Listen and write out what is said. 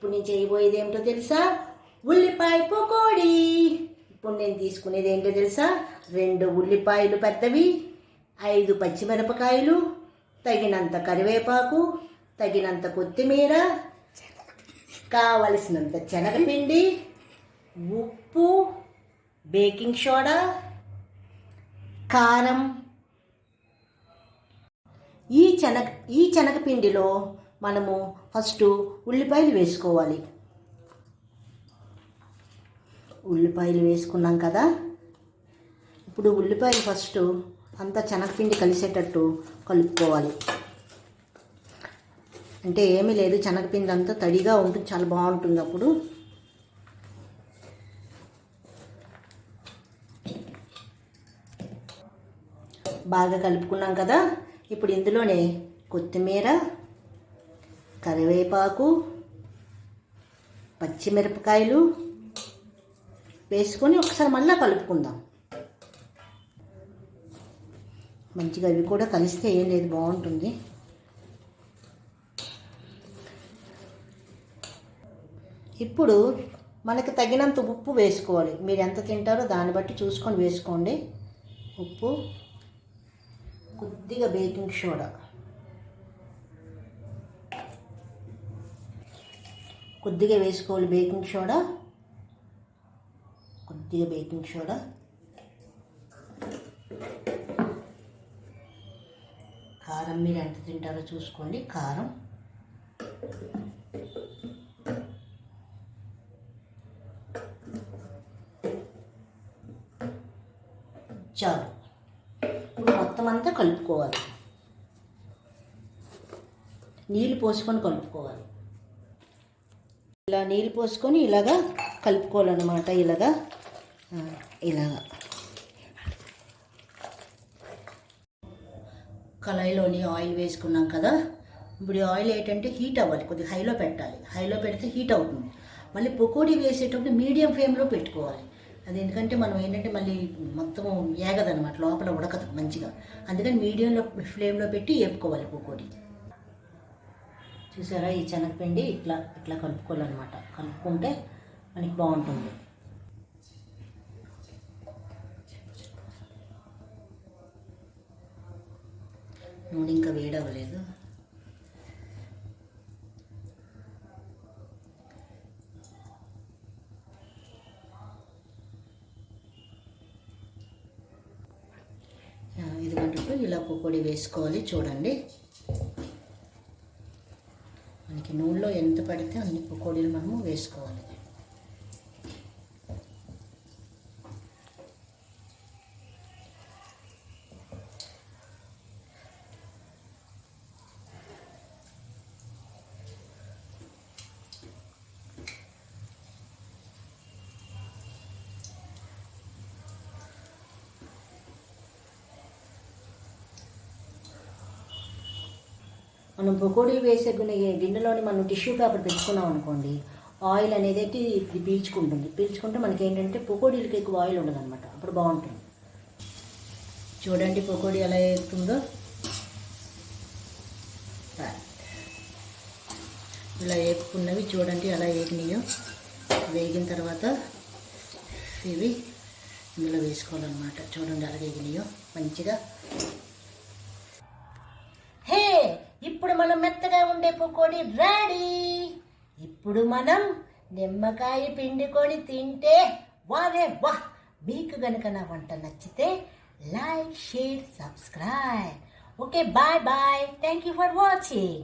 ఇప్పుడు నేను చేయబోయేది ఏమిటో తెలుసా? ఉల్లిపాయ పకోడీ. ఇప్పుడు నేను తీసుకునేది ఏంటో తెలుసా? రెండు ఉల్లిపాయలు పెద్దవి ఐదు పచ్చిమిరపకాయలు తగినంత కరివేపాకు తగినంత కొత్తిమీర కావలసినంత శనగపిండి ఉప్పు బేకింగ్ సోడా కారం. ఈ శనగ ఈ శనగపిండిలో మనము ఫస్ట్ ఉల్లిపాయలు వేసుకోవాలి. ఉల్లిపాయలు వేసుకున్నాం కదా? ఇప్పుడు ఉల్లిపాయలు ఫస్ట్ అంతా శనగపిండి కలిసేటట్టు కలుపుకోవాలి. అంటే ఏమీ లేదు శనగపిండి అంతా తడిగా ఉంటుంది చాలా బాగుంటుంది అప్పుడు. బాగా కలుపుకున్నాం కదా? ఇప్పుడు ఇందులోనే కొత్తిమీర కరివేపాకు పచ్చిమిరపకాయలు వేసుకొని ఒకసారి మళ్ళీ కలుపుకుందాం. మంచిగా అవి కూడా కలిస్తే ఏం లేదు బాగుంటుంది. ఇప్పుడు మనకు తగినంత ఉప్పు వేసుకోవాలి. మీరు ఎంత తింటారో దాన్ని బట్టి చూసుకొని వేసుకోండి. ఉప్పు కొద్దిగా బేకింగ్ సోడా. కొద్దిగా వేసుకోవాలి బేకింగ్ సోడా. కొద్దిగా బేకింగ్ సోడా. కారం మీరు ఎంత తింటారో చూసుకోండి. కారం. చాలు. ఇప్పుడు మొత్తం అంతా కలుపుకోవాలి. నీళ్ళు పోసుకొని కలుపుకోవాలి. ఇలా నీళ్ళు పోసుకొని ఇలాగా కలుపుకోవాలన్నమాట ఇలాగా. ఇలాగా. కళాయిలోని ఆయిల్ వేసుకున్నాం కదా ఇప్పుడు ఆయిల్ ఏంటంటే హీట్ అవ్వాలి కొద్దిగా హైలో పెట్టాలి. హైలో పెడితే హీట్ అవుతుంది. మళ్ళీ పకోడీ వేసేటప్పుడు మీడియం ఫ్లేమ్లో పెట్టుకోవాలి. అది ఎందుకంటే మనం ఏంటంటే మళ్ళీ మొత్తం ఏగదనమాట లోపల ఉడకదు మంచిగా. అందుకని మీడియంలో ఫ్లేమ్లో పెట్టి వేపుకోవాలి పకోడీ. చూసారా? ఈ శనగపిండి ఇట్లా ఇట్లా కలుపుకోవాలన్నమాట. కలుపుకుంటే మనకి బాగుంటుంది. నూనె ఇంకా వేడవ్వలేదు. ఇది ఇలా పకోడీ వేసుకోవాలి. చూడండి. మనకి నూనెలో ఎంత పడితే అన్ని పకోడీలు మనము వేసుకోవాలి. మనం పకోడీ వేసే గిన్నెలోని మనం టిష్యూ పేపర్ పెట్టుకున్నాం అనుకోండి ఆయిల్ అనేది అయితే ఇది పీల్చుకుంటుంది. పీల్చుకుంటే మనకి ఏంటంటే పకోడీలకి ఎక్కువ ఆయిల్ ఉండదు అనమాట అప్పుడు బాగుంటుంది. చూడండి పకోడీ ఎలా వేస్తుందో. ఇలా వేపుకున్నవి చూడండి ఎలా వేగినాయో. వేగిన తర్వాత ఇవి ఇందులో వేసుకోవాలన్నమాట. చూడండి అలా వేగినాయో. మంచిగా హే ఇప్పుడు మనం మెత్తగా ఉండే పకోడీ రెడీ. ఇప్పుడు మనం నిమ్మకాయ పిండుకొని తింటే వారే వా. మీకు గనుక నా వంట నచ్చితే like share subscribe. Okay bye bye. Thank you for watching